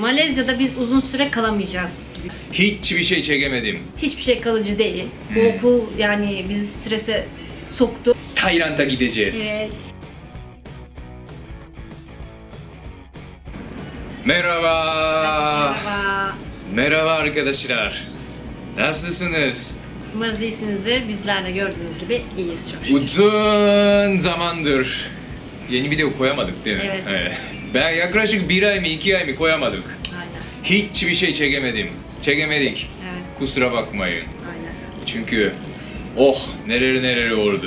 Malezya'da biz uzun süre kalamayacağız gibi. Hiçbir şey çekemedim. Hiçbir şey kalıcı değil. Bu okul yani bizi strese soktu. Tayland'a gideceğiz. Evet. Merhaba. Merhaba. Merhaba arkadaşlar. Nasılsınız? Umarız iyisinizdir. Bizler de gördüğünüz gibi iyiyiz çok şükür. Uzun zamandır yeni video koyamadık değil mi? Evet. Ben yaklaşık bir ay mı iki ay mı koyamadık. Aynen. Hiçbir şey çekemedim. Çekemedik. Evet. Kusura bakmayın. Aynen. Çünkü oh neler neler oldu.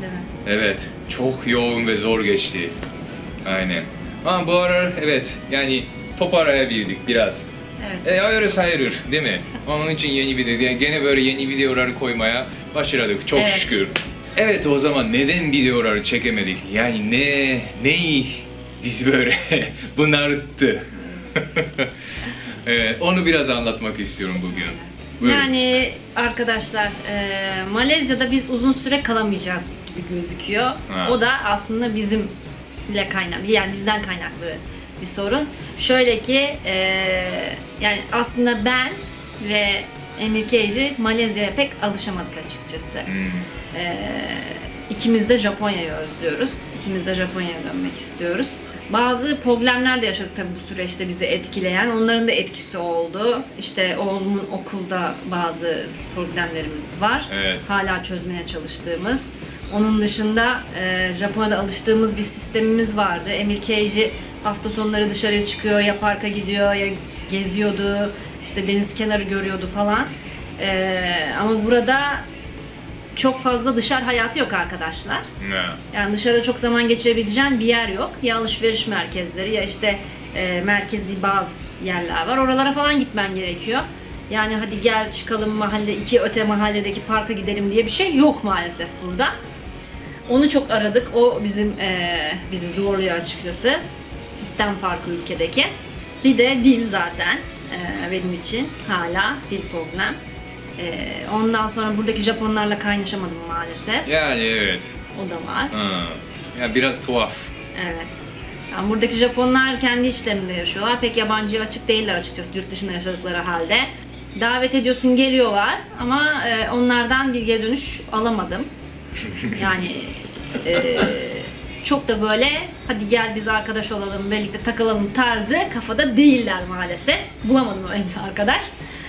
Değil mi? Evet, çok yoğun ve zor geçti. Aynen. Ama bu ara evet yani toparlayabildik biraz. Evet. E öyle sayılır değil mi? Onun için yeni video, yani gene böyle yeni videolar koymaya başladık çok Evet. şükür. Evet o zaman neden videoları çekemedik? Yani ne, neyi biz böyle bunarttı? evet, onu biraz anlatmak istiyorum bugün. Buyurun. Yani arkadaşlar e, Malezya'da biz uzun süre kalamayacağız gibi gözüküyor. Ha. O da aslında bizimle kaynaklı yani bizden kaynaklı bir sorun. Şöyle ki e, yani aslında ben ve Emir Keiji Malezya'ya pek alışamadık açıkçası. Hmm. Ee, ikimiz de Japonya'yı özlüyoruz. İkimiz de Japonya'ya dönmek istiyoruz. Bazı problemler de yaşadık tabii bu süreçte bizi etkileyen. Onların da etkisi oldu. İşte oğlumun okulda bazı problemlerimiz var. Evet. Hala çözmeye çalıştığımız. Onun dışında e, Japonya'da alıştığımız bir sistemimiz vardı. Emir Keiji hafta sonları dışarı çıkıyor, ya parka gidiyor, ya geziyordu, işte deniz kenarı görüyordu falan. E, ama burada çok fazla dışarı hayatı yok arkadaşlar. Ne? Yani dışarıda çok zaman geçirebileceğin bir yer yok. Ya alışveriş merkezleri ya işte e, merkezi bazı yerler var. Oralara falan gitmen gerekiyor. Yani hadi gel çıkalım mahalle iki öte mahalledeki parka gidelim diye bir şey yok maalesef burada. Onu çok aradık. O bizim e, bizi zorluyor açıkçası. Sistem farkı ülkedeki. Bir de dil zaten e, benim için hala dil problem. E, ondan sonra buradaki Japonlarla kaynaşamadım maalesef. Yani evet. O da var. Ha. Ya biraz tuhaf. Evet. Yani buradaki Japonlar kendi içlerinde yaşıyorlar. Pek yabancıya açık değiller açıkçası yurt dışında yaşadıkları halde. Davet ediyorsun geliyorlar ama e, onlardan bir geri dönüş alamadım. Yani e, çok da böyle hadi gel biz arkadaş olalım birlikte takılalım tarzı kafada değiller maalesef. Bulamadım öyle bir arkadaş.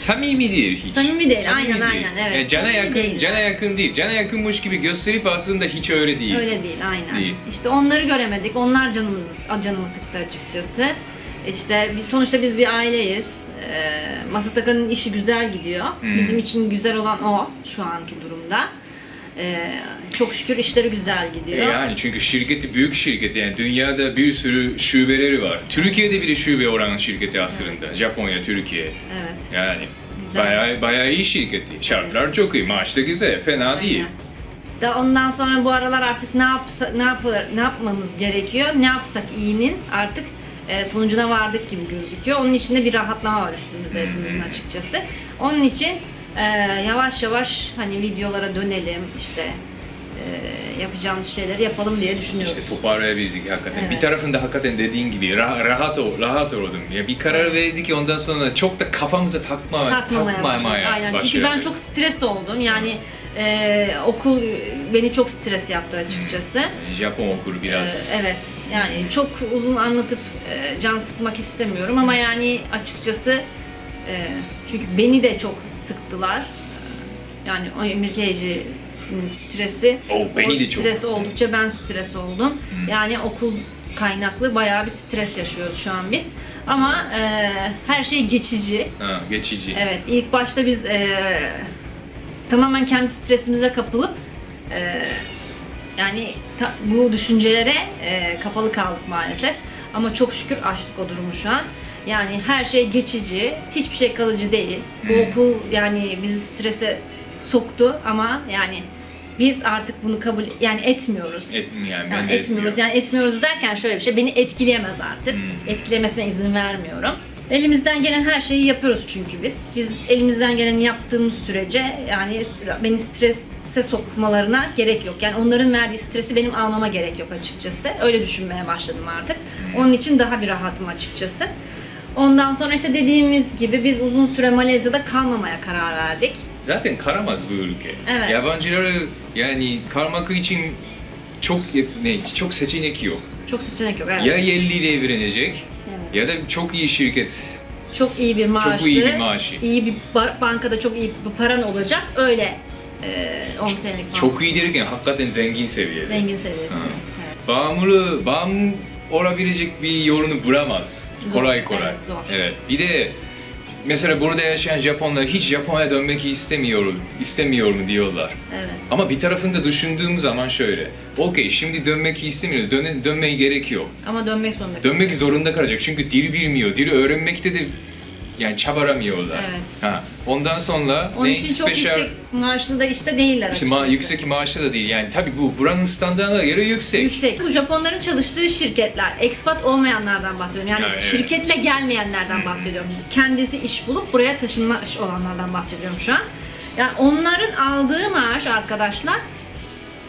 Samimi değil hiç. Samimi değil, aynen, aynen, evet. Yani cana Samimi yakın, değil. cana yakın değil. Cana yakınmış gibi gösterip aslında hiç öyle değil. Öyle değil aynen. Değil. İşte onları göremedik. Onlar canımız canımı sıktı açıkçası. İşte biz sonuçta biz bir aileyiz. Ee, Masataka'nın işi güzel gidiyor. Hmm. Bizim için güzel olan o şu anki durumda. Ee, çok şükür işleri güzel E gidiyor. Yani çünkü şirketi büyük şirket yani dünyada bir sürü şubeleri var. Türkiye'de bile şube olan şirketi aslında. Japonya, Türkiye. Evet. Yani Güzel. bayağı bayağı iyi şirketi. Şartlar çok iyi, maaş da güzel, fena değil. Aynen. Da ondan sonra bu aralar artık ne yapsa, ne yapar, ne yapmamız gerekiyor? Ne yapsak iyinin artık e, sonucuna vardık gibi gözüküyor. Onun içinde bir rahatlama var üstümüzde hepimizin açıkçası. Onun için e, yavaş yavaş hani videolara dönelim işte e, yapacağımız şeyleri yapalım diye düşünüyoruz. İşte toparlayabildik hakikaten. Evet. Bir tarafında hakikaten dediğin gibi rah- rahat ol, rahat oldum. Ya bir karar verdik ki ondan sonra çok da kafamıza takma, Takmamaya takmamaya Aynen. Çünkü ben çok stres oldum. Yani e, okul beni çok stres yaptı açıkçası. Japon okuru biraz. Ee, evet. Yani çok uzun anlatıp e, can sıkmak istemiyorum ama yani açıkçası e, çünkü beni de çok sıktılar. Yani o Emir Keyici'nin stresi, Oh, beni o de çok. stres oldukça ben stres oldum. Yani okul kaynaklı bayağı bir stres yaşıyoruz şu an biz. Ama e, her şey geçici. Ha, geçici. Evet, ilk başta biz e, tamamen kendi stresimize kapılıp e, yani ta- bu düşüncelere e, kapalı kaldık maalesef. Ama çok şükür aştık o durumu şu an. Yani her şey geçici, hiçbir şey kalıcı değil. Bu Hmm. okul yani bizi strese soktu ama yani biz artık bunu kabul yani etmiyoruz. Et, yani ben Yani de etmiyoruz. etmiyorum. Yani etmiyoruz derken şöyle bir şey. Beni etkileyemez artık. Hmm. Etkilemesine izin vermiyorum. Elimizden gelen her şeyi yapıyoruz çünkü biz. Biz elimizden geleni yaptığımız sürece yani beni strese sokmalarına gerek yok. Yani onların verdiği stresi benim almama gerek yok açıkçası. Öyle düşünmeye başladım artık. Onun için daha bir rahatım açıkçası. Ondan sonra işte dediğimiz gibi biz uzun süre Malezya'da kalmamaya karar verdik. Zaten karamaz bu ülke. Evet. Yabancıları yani kalmak için çok ne çok seçenek yok. Çok seçenek yok. Evet. Ya yerliyle evlenecek Evet. ya da çok iyi şirket. Çok iyi bir maaşlı, iyi bir maaşı. iyi bir ba- bankada çok iyi bir paran olacak. Öyle e, 10 senelik falan. Çok iyi derken hakikaten zengin seviyede. zengin seviyesinde. Ha. Evet. Bağımlı, bağımlı olabilecek bir yolunu bulamaz. Kolay kolay. evet, zor. Evet. Bir de mesela burada yaşayan Japonlar hiç Japonya'ya dönmek istemiyor, istemiyor mu diyorlar. Evet. Ama bir tarafında düşündüğüm zaman şöyle. Okey şimdi dönmek istemiyor, dön, dönmeye gerek yok. Ama dönmek zorunda. Dönmek zorunda kalacak çünkü dil bilmiyor. Dili öğrenmekte de yani çabalamıyorlar. Evet. Ha. Ondan sonra Onun ne, için çok special- yüksek maaşlı da işte değiller işte ma- açıkçası. yüksek maaşlı da değil. Yani tabii bu buranın standartına göre yüksek. Yüksek. Bu Japonların çalıştığı şirketler, expat olmayanlardan bahsediyorum. Yani Ya, evet. şirketle gelmeyenlerden bahsediyorum. Kendisi iş bulup buraya taşınmış olanlardan bahsediyorum şu an. Yani onların aldığı maaş arkadaşlar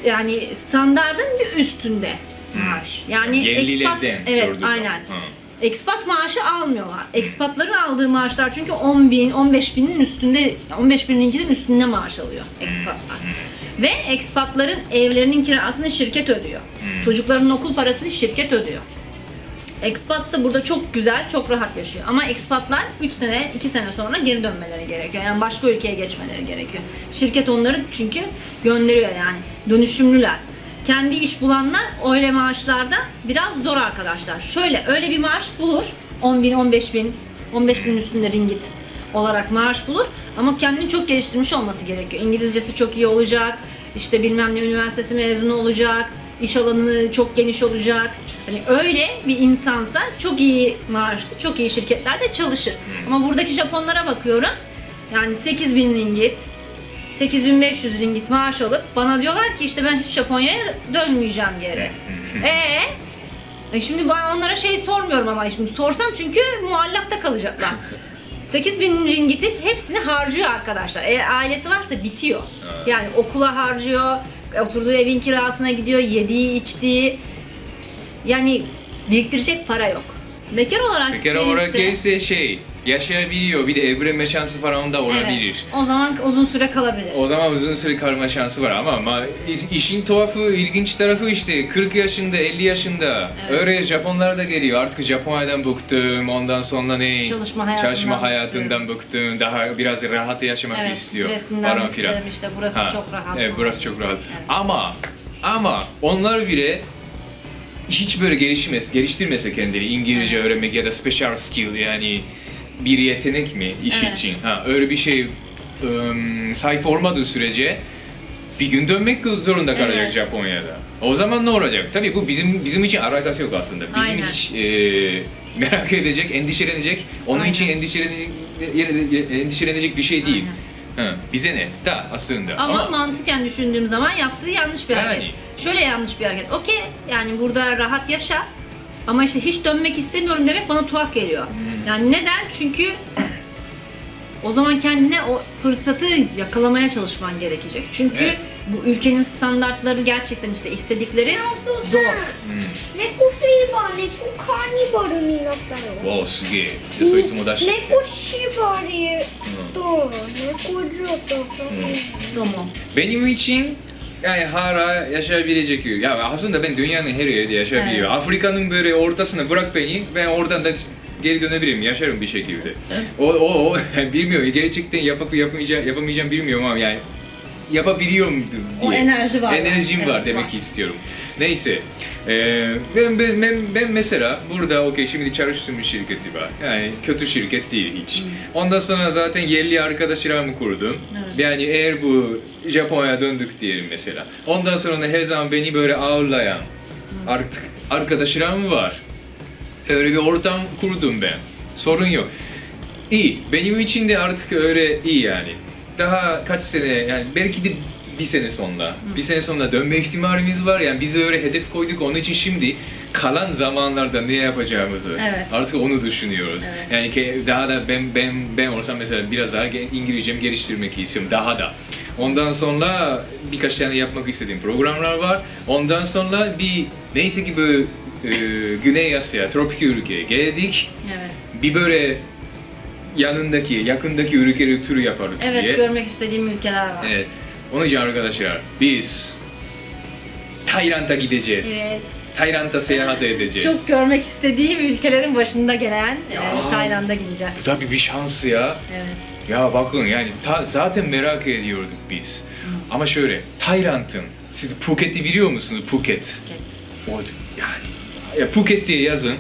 yani standardın bir üstünde maaş. Yani expat, Yerlilerden evet aynen. Ha. Expat maaşı almıyorlar. Expatların aldığı maaşlar çünkü 10 bin, 15 binin üstünde, 15 binininkinin üstünde maaş alıyor expatlar. Ve expatların evlerinin kirasını şirket ödüyor. Hmm. Çocuklarının okul parasını şirket ödüyor. Expat ise burada çok güzel, çok rahat yaşıyor. Ama expatlar 3 sene, 2 sene sonra geri dönmeleri gerekiyor. Yani başka ülkeye geçmeleri gerekiyor. Şirket onları çünkü gönderiyor yani. Dönüşümlüler. Kendi iş bulanlar öyle maaşlarda biraz zor arkadaşlar. Şöyle öyle bir maaş bulur. 10 bin, 15 bin, 15 bin üstünde ringgit olarak maaş bulur. Ama kendini çok geliştirmiş olması gerekiyor. İngilizcesi çok iyi olacak. işte bilmem ne üniversitesi mezunu olacak. iş alanı çok geniş olacak. Hani öyle bir insansa çok iyi maaşlı, çok iyi şirketlerde çalışır. Ama buradaki Japonlara bakıyorum. Yani 8000 ringgit, 8500 ringgit maaş alıp bana diyorlar ki işte ben hiç Japonya'ya dönmeyeceğim geri. Ee, e şimdi ben onlara şey sormuyorum ama şimdi sorsam çünkü muallakta kalacaklar. 8000 ringitin hepsini harcıyor arkadaşlar. Eğer ailesi varsa bitiyor. Evet. Yani okula harcıyor, oturduğu evin kirasına gidiyor, yediği, içtiği. Yani biriktirecek para yok. Bekar olarak Bir kere gelirse şey yaşayabiliyor bir de evlenme şansı falan da olabilir. Evet, o zaman uzun süre kalabilir. O zaman uzun süre kalma şansı var ama, ama iş- işin tuhafı, ilginç tarafı işte 40 yaşında, 50 yaşında Evet. öyle Japonlar da geliyor. Artık Japonya'dan bıktım, ondan sonra ne? Çalışma hayatından Çalışma hayatından bıktım. Daha biraz rahat yaşamak Evet, istiyor falan filan. işte burası Ha, çok rahat. Evet, burası çok rahat. Evet. Ama ama onlar bile hiç böyle gelişmez, geliştirmese kendini İngilizce öğrenmek ya da special skill yani bir yetenek mi iş Evet. için? Ha, öyle bir şey ım, sahip olmadığı sürece bir gün dönmek zorunda kalacak Evet. Japonya'da. O zaman ne olacak? Tabii bu bizim bizim için alakası yok aslında. Bizim Aynen. hiç e, merak edecek, endişelenecek, onun Aynen. için endişelenecek, endişelenecek bir şey değil. Ha, bize ne? Da aslında. Ama, mantıken düşündüğüm zaman yaptığı yanlış bir hareket. Yani. Şöyle yanlış bir hareket. Okey yani burada rahat yaşa ama işte hiç dönmek istemiyorum demek bana tuhaf geliyor. Hmm. Yani neden? Çünkü o zaman kendine o fırsatı yakalamaya çalışman gerekecek. Çünkü Evet. bu ülkenin standartları gerçekten işte istedikleri zor. うん猫フィーバーでカーニバルになったのおおすげえじゃあそいつも出して猫縛りと猫状とか、 Tamam. Benim için yani hala yaşayabilecek ya aslında ben dünyanın her yerinde yaşayabiliyorum. Evet. Afrika'nın böyle ortasına bırak beni ben oradan da geri dönebilirim yaşarım bir şekilde. O o o bilmiyorum gerçekten yapıp yapamayacağım yapamayacağım bilmiyorum ama yani yapabiliyorum diye. O enerji var. Enerjim Evet, var demek var. istiyorum. Neyse. Ee, ben, ben, ben, ben mesela burada okey şimdi çalıştığım bir şirketi var. Yani kötü şirket değil hiç. Ondan sonra zaten yerli arkadaşlarımı kurdum. Evet. Yani eğer bu Japonya'ya döndük diyelim mesela. Ondan sonra da her zaman beni böyle ağırlayan artık arkadaşlarım var. Öyle bir ortam kurdum ben. Sorun yok. İyi. Benim için de artık öyle iyi yani. Daha kaç sene yani belki de bir sene sonra. Bir sene sonra dönme ihtimalimiz var. Yani biz öyle hedef koyduk. Onun için şimdi kalan zamanlarda ne yapacağımızı Evet. artık onu düşünüyoruz. Evet. Yani ki daha da ben ben ben olsam mesela biraz daha İngilizcemi geliştirmek istiyorum daha da. Ondan sonra birkaç tane yapmak istediğim programlar var. Ondan sonra bir neyse ki böyle e, Güney Asya, tropik ülkeye geldik. Evet. bir böyle yanındaki, yakındaki ülkeleri tur yaparız Evet diye. görmek istediğim ülkeler var. Evet. Onun için arkadaşlar biz Tayland'a gideceğiz. Evet. Tayland'a seyahat edeceğiz. Çok görmek istediğim ülkelerin başında gelen Ya. e, Tayland'a gideceğiz. Bu tabii bir şans ya. Evet. Ya bakın yani ta- zaten merak ediyorduk biz. Ama şöyle Tayland'ın siz Phuket'i biliyor musunuz? Phuket. Phuket. O yani ya Phuket diye yazın.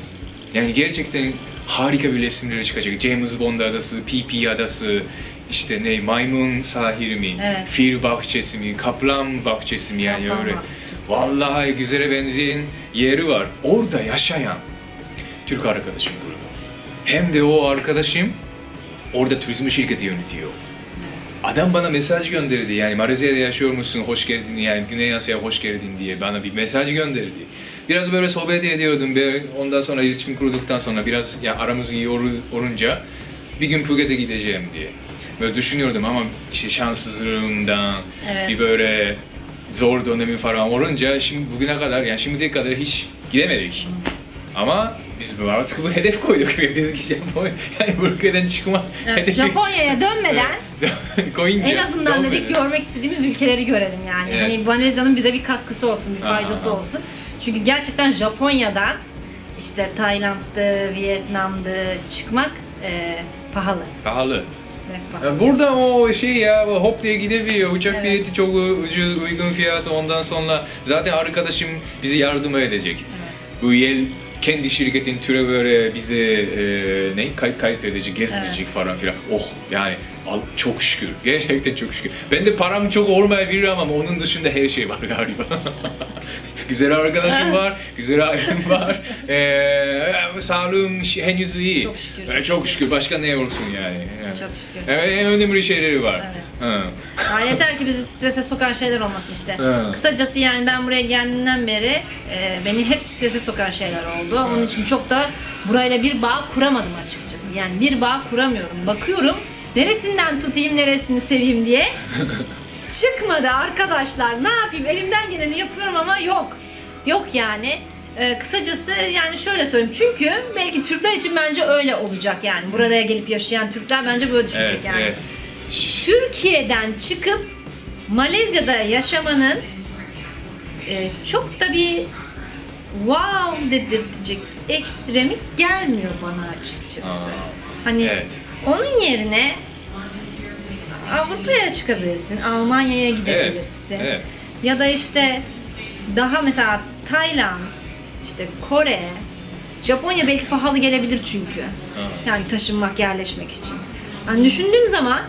Yani gerçekten harika bir resimleri çıkacak. James Bond adası, PP adası, işte ne maymun sahili mi, Evet. fil bahçesi mi, kaplan bahçesi mi yani Kaplan öyle. bahçesi. Vallahi güzele benzeyen yeri var. Orada yaşayan Türk arkadaşım burada. Hem de o arkadaşım orada turizm şirketi yönetiyor. Adam bana mesaj gönderdi yani Malezya'da yaşıyor musun hoş geldin yani Güney Asya'ya hoş geldin diye bana bir mesaj gönderdi. Biraz böyle sohbet ediyordum ve ondan sonra iletişim kurduktan sonra biraz ya aramız iyi olunca bir gün Phuket'e gideceğim diye. Böyle düşünüyordum ama işte şanssızlığımdan Evet. bir böyle zor dönemi falan olunca şimdi bugüne kadar yani şimdiye kadar hiç gidemedik. Ama biz bu- artık bu hedef koyduk biz gideceğim yani bu ülkeden çıkma Evet, hedefi- Japonya'ya dönmeden Koyunca en azından dedik dönmeden. görmek istediğimiz ülkeleri görelim yani. Evet. Hani Malezya'nın bize bir katkısı olsun, bir faydası aha. olsun. Çünkü gerçekten Japonya'dan işte Tayland'dı, Vietnam'dı çıkmak e, pahalı. Pahalı. Evet, pahalı. O şey ya hop diye gidebiliyor. Uçak Evet. bileti çok ucuz, uygun fiyatı. Ondan sonra zaten arkadaşım bizi yardım edecek. Evet. Bu yel kendi şirketin türe böyle bize e, ne kayıt kayıt edecek, gezdirecek falan filan. Oh yani çok şükür. Gerçekten çok şükür. Ben de param çok olmayabilir ama onun dışında her şey var galiba. güzel arkadaşım var, güzel ailem var. Ee, sağlığım henüz iyi. Çok şükür, Ee, çok şükür. Başka ne olsun yani. Evet. Çok şükür. Evet, en önemli şeyleri var. Evet. Ha. Ya yeter ki bizi strese sokan şeyler olmasın işte. Evet. Kısacası yani ben buraya geldiğimden beri e, beni hep strese sokan şeyler oldu. Onun için çok da burayla bir bağ kuramadım açıkçası. Yani bir bağ kuramıyorum. Bakıyorum neresinden tutayım, neresini seveyim diye. Çıkmadı arkadaşlar. Ne yapayım? Elimden geleni yapıyorum ama yok. Yok yani. E, kısacası yani şöyle söyleyeyim. Çünkü belki Türkler için bence öyle olacak yani. Buraya gelip yaşayan Türkler bence böyle düşünecek Evet, yani. evet. Türkiye'den çıkıp Malezya'da yaşamanın e, çok da bir wow dedirtecek ekstremi gelmiyor bana açıkçası. Aa, Hani evet. Onun yerine Avrupa'ya çıkabilirsin, Almanya'ya gidebilirsin. evet. Ya da işte daha mesela Tayland, işte Kore, Japonya belki pahalı gelebilir çünkü. Yani taşınmak, yerleşmek için. Yani düşündüğüm zaman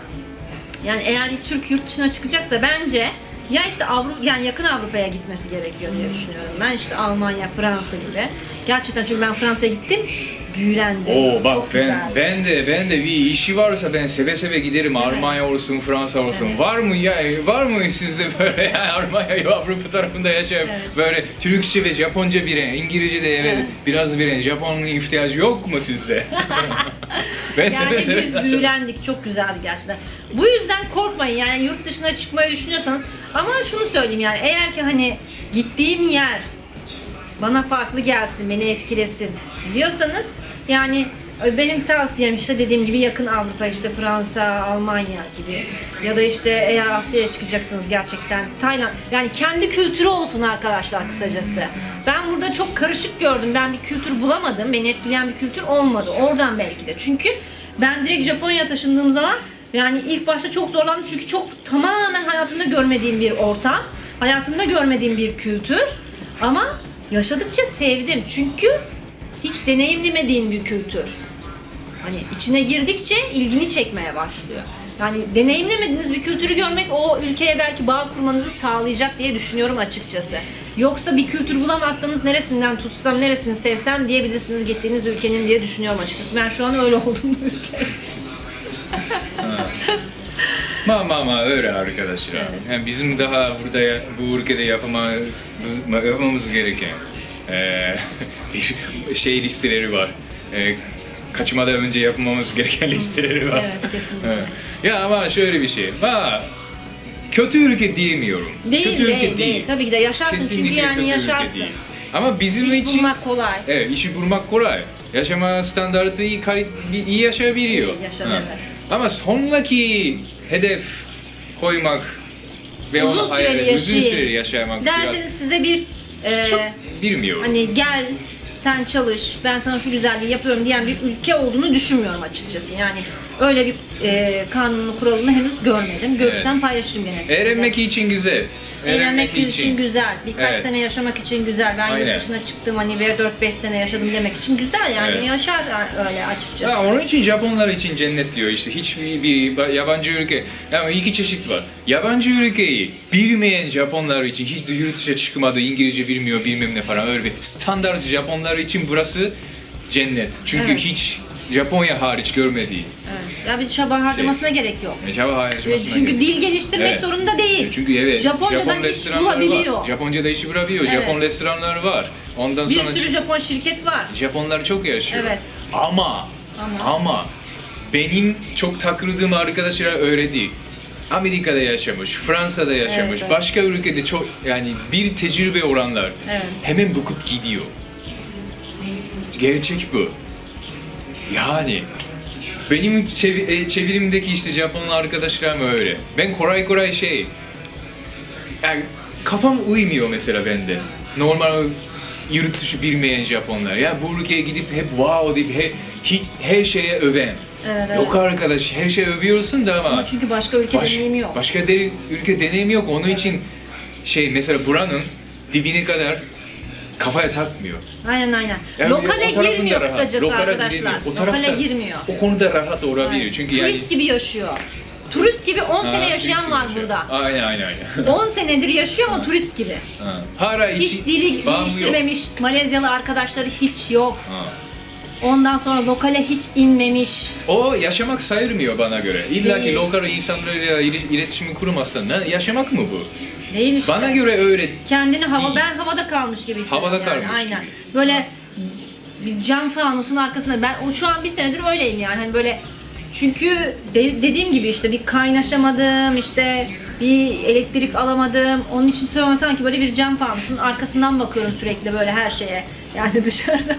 yani eğer bir Türk yurt dışına çıkacaksa bence ya işte Avrupa yani yakın Avrupa'ya gitmesi gerekiyor diye düşünüyorum. Ben işte Almanya, Fransa gibi. Gerçekten çünkü ben Fransa'ya gittim. Büyülendim. Oo bak Çok ben güzeldi. ben de ben de bir işi varsa ben seve seve giderim. Evet. Almanya olsun, Fransa olsun. Evet. Var mı ya var mı sizde böyle yani Almanya Avrupa tarafında yaşayıp Evet. böyle Türkçe ve Japonca bilen, İngilizce de evet, Evet. biraz bilen Japon'un ihtiyacı yok mu sizde? ben seve Yani seve biz yaşarım. büyülendik. Çok güzeldi gerçekten. Bu yüzden korkmayın yani yurt dışına çıkmayı düşünüyorsanız. Ama şunu söyleyeyim yani eğer ki hani gittiğim yer bana farklı gelsin, beni etkilesin diyorsanız yani benim tavsiyem işte dediğim gibi yakın Avrupa işte Fransa, Almanya gibi ya da işte eğer Asya'ya çıkacaksınız gerçekten Tayland yani kendi kültürü olsun arkadaşlar kısacası. Ben burada çok karışık gördüm. Ben bir kültür bulamadım. Beni etkileyen bir kültür olmadı. Oradan belki de. Çünkü ben direkt Japonya'ya taşındığım zaman yani ilk başta çok zorlandım çünkü çok tamamen hayatımda görmediğim bir ortam, hayatımda görmediğim bir kültür. Ama yaşadıkça sevdim çünkü hiç deneyimlemediğin bir kültür. Hani içine girdikçe ilgini çekmeye başlıyor. Yani deneyimlemediğiniz bir kültürü görmek o ülkeye belki bağ kurmanızı sağlayacak diye düşünüyorum açıkçası. Yoksa bir kültür bulamazsanız neresinden tutsam, neresini sevsem diyebilirsiniz gittiğiniz ülkenin diye düşünüyorum açıkçası. Ben şu an öyle oldum bu ülkede. Ma ma ma öyle arkadaşlar. Yani bizim daha burada bu ülkede yapmamız gereken bir şey listeleri var. Eee, kaçmadan önce yapmamız gereken listeleri var. Evet, kesinlikle. Evet. ya ama şöyle bir şey. Ha, kötü ülke diyemiyorum. Değil, kötü değil, ülke değil, Tabii ki de yaşarsın çünkü Kesinlikle yani kötü ülke yaşarsın. değil. Ama bizim İş için bulmak kolay. Evet, işi bulmak kolay. yaşama standartı iyi, iyi yaşayabiliyor. İyi evet. Ama sonraki hedef koymak ve Uzun onu hayal uzun süreli yaşamak biraz Derseniz size bir e, çok bilmiyorum. hani gel sen çalış ben sana şu güzelliği yapıyorum diyen bir ülke olduğunu düşünmüyorum açıkçası. Yani öyle bir e, kanunu kuralını henüz görmedim. Görürsem Evet. paylaşırım gene. Öğrenmek için güzel. Eğlenmek için güzel. Birkaç Evet. sene yaşamak için güzel. Ben Aynen. yurt dışına çıktım hani ve 4-5 sene yaşadım demek için güzel yani Evet. yaşar öyle açıkçası. Ya onun için Japonlar için cennet diyor işte hiçbir bir yabancı ülke. Yani iki çeşit var. Yabancı ülkeyi bilmeyen Japonlar için hiç yurt dışına çıkmadı, İngilizce bilmiyor, bilmem ne falan öyle bir standart Japonlar için burası cennet. Çünkü Evet. hiç Japonya hariç görmediği. Evet. Ya bir çaba harcamasına gerek yok. Java harcamasına Çünkü gerek. dil geliştirmek Evet. zorunda değil. Çünkü evet. Japoncadan Japon iş bulabiliyor. var. Japonca'da işi bulabiliyor. Evet. Japon restoranlar var. Ondan Bir sonra sürü Japon şirket var. Japonlar çok yaşıyor. Evet. Ama Ama. ama benim çok takıldığım arkadaşlar öyle değil. Amerika'da yaşamış, Fransa'da yaşamış, evet. başka ülkede çok yani bir tecrübe oranlar Evet. hemen bıkıp gidiyor. Gerçek bu. Yani benim çev- e, çevrimdeki işte Japon arkadaşlarım öyle. Ben kolay kolay şey yani kafam uymuyor mesela bende. Normal yurt dışı bilmeyen Japonlar. Ya bu ülkeye gidip hep wow deyip he, hiç, her şeye öven. Evet, Yok arkadaş her şey övüyorsun da ama Ama çünkü başka ülke baş- deneyimi yok. başka de, ülke deneyimi yok. Onun için şey mesela buranın dibine kadar kafaya takmıyor. Aynen aynen. Yani Lokale o girmiyor rahat. kısacası Lokale arkadaşlar. giremiyor. O Lokale tarafta- girmiyor. O konuda rahat olabiliyor. Aynen. Çünkü yani Turist gibi yaşıyor. Turist gibi 10 Ha, sene yaşayan turist var gibi burada. Aynen aynen aynen. 10 senedir yaşıyor ama turist gibi. Ha. Para için Hiç dili bağımlı yok. geliştirmemiş, Malezyalı arkadaşları hiç yok. Ha. Ondan sonra lokale hiç inmemiş. O yaşamak sayılmıyor bana göre. İlla ki Değil. lokal insanlarla ili- iletişimi kurmazsan ne yaşamak mı bu? Değil işte. Bana göre öyle. Kendini hava, ben havada kalmış gibi hissediyorum. Havada yani. kalmış Aynen. Böyle bir cam fanusun arkasında ben o şu an bir senedir öyleyim yani hani böyle çünkü de- dediğim gibi işte bir kaynaşamadım işte bir elektrik alamadım onun için söylüyorum sanki böyle bir cam fanusun arkasından bakıyorum sürekli böyle her şeye yani dışarıda.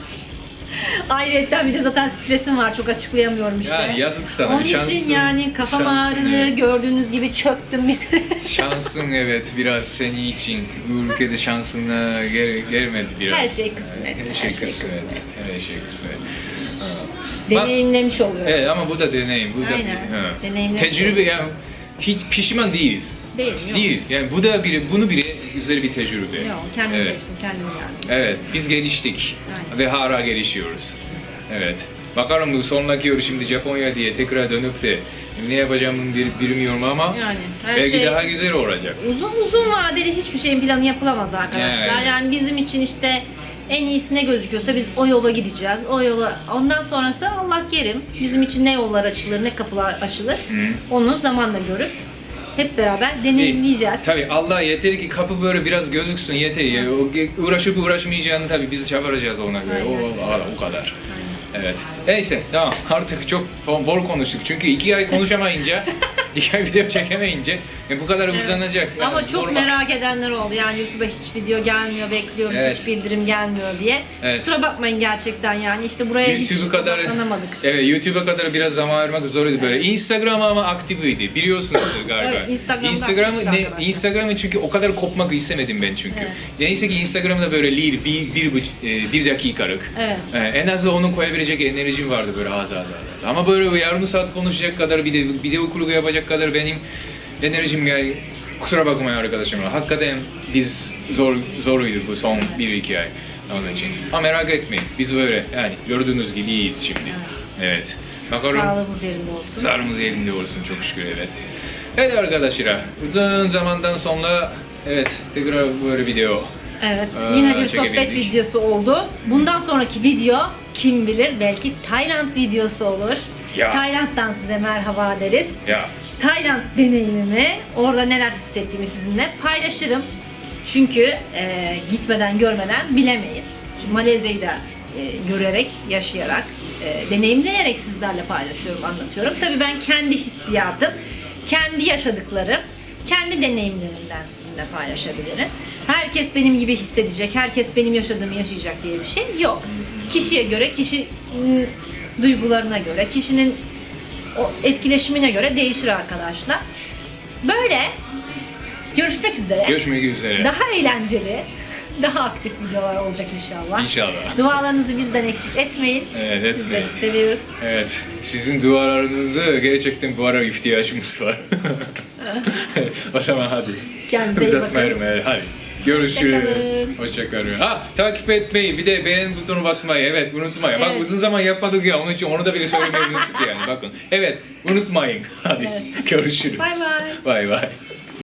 Ayrıca bir de zaten stresim var çok açıklayamıyorum işte. Yani yazık sana. Onun şansın, için yani kafam şansın, ağrıdı evet. gördüğünüz gibi çöktüm bir. Şansın evet biraz senin için. Bu ülkede şansına gel gelmedi biraz. Her şey kısmet, Her her şey şey kısmet. Her şey kısmet. Deneyimlemiş oluyorum. Evet ama bu da deneyim. Bu da Aynen. Ha. Deneyimlemiş Tecrübe yani hiç pişman değiliz. Değil, yok. Değil. Yani bu da bir bunu bile güzel bir tecrübe. Yok, kendim evet. seçtim, kendim geldim. Evet, biz geliştik Aynen. ve hala gelişiyoruz. Evet. Bakalım bu sonraki yıl şimdi Japonya diye tekrar dönüp de ne yapacağımı bir, bilmiyorum ama Yani her belki şey daha güzel olacak. uzun uzun vadeli hiçbir şeyin planı yapılamaz arkadaşlar. Yani. Yani bizim için işte en iyisi ne gözüküyorsa biz o yola gideceğiz. O yola ondan sonrası Allah kerim. Bizim için ne yollar açılır, ne kapılar açılır. Hı. Onu zamanla görüp hep beraber deneyimleyeceğiz. Tabii Allah yeter ki kapı böyle biraz gözüksün yeter ya. O uğraşıp uğraşmayacağını tabii biz çabaracağız ona göre. O, o, o kadar. Evet. Neyse tamam artık çok bol bol konuştuk. Çünkü iki ay konuşamayınca, iki ay video çekemeyince e, bu kadar uzanacak. Yani Ama çok normal. merak edenler oldu. Yani YouTube'a hiç video gelmiyor, bekliyoruz, Evet. hiç bildirim gelmiyor diye. Evet. Kusura bakmayın gerçekten yani. işte buraya hiç YouTube'u kadar odaklanamadık. Evet YouTube'a kadar biraz zaman ayırmak zordu böyle. Instagram ama aktifiydi. Biliyorsunuz galiba. Evet, Instagram'da Instagram aktifti ne arkadaşlar. Instagram'ı çünkü o kadar kopmak istemedim ben çünkü. Evet. Neyse ki Instagram'da böyle bir, bir, bir, buç- e, bir dakikalık. Evet. Ee, en az onu koyabilecek enerjim vardı böyle az az az. Ama böyle yarım saat konuşacak kadar bir de video kurgu yapacak kadar benim enerjim yani kusura bakmayın arkadaşım. Hakikaten biz zor zoruydu bu son bir iki ay onun için. Ama merak etmeyin biz böyle yani gördüğünüz gibi iyiyiz şimdi. Evet. Bakalım. Sağlığımız yerinde olsun. Sağlığımız yerinde olsun çok şükür evet. Evet arkadaşlar uzun zamandan sonra evet tekrar böyle video Evet, Aa, yine bir sohbet videosu oldu. Bundan sonraki video kim bilir belki Tayland videosu olur. Ya. Tayland'dan size merhaba deriz. ya Tayland deneyimimi, orada neler hissettiğimi sizinle paylaşırım. Çünkü e, gitmeden görmeden bilemeyiz. Şimdi Malezya'yı da e, görerek, yaşayarak, e, deneyimleyerek sizlerle paylaşıyorum, anlatıyorum. Tabii ben kendi hissiyatım, kendi yaşadıklarım, kendi deneyimlerimden sizinle paylaşabilirim. Herkes benim gibi hissedecek, herkes benim yaşadığımı yaşayacak diye bir şey yok. kişiye göre, kişinin duygularına göre, kişinin o etkileşimine göre değişir arkadaşlar. Böyle görüşmek üzere. Görüşmek üzere. Daha eğlenceli, daha aktif videolar olacak inşallah. İnşallah. Dualarınızı bizden eksik etmeyin. Evet, Sizleri evet. seviyoruz. Evet, sizin dualarınızda gerçekten bu ara ihtiyacımız var. o zaman hadi. Kendinize iyi bakın. Hadi. Görüşürüz. Hoşçakalın. Hoşçakalın. Ha, takip etmeyi, bir de beğen butonu basmayı, evet unutmayın. Bak Evet. uzun zaman yapmadık ya, onun için onu da bile söylemeyi unuttuk yani, bakın. Evet, unutmayın. Hadi, görüşürüz. Bay bay. Bay bay.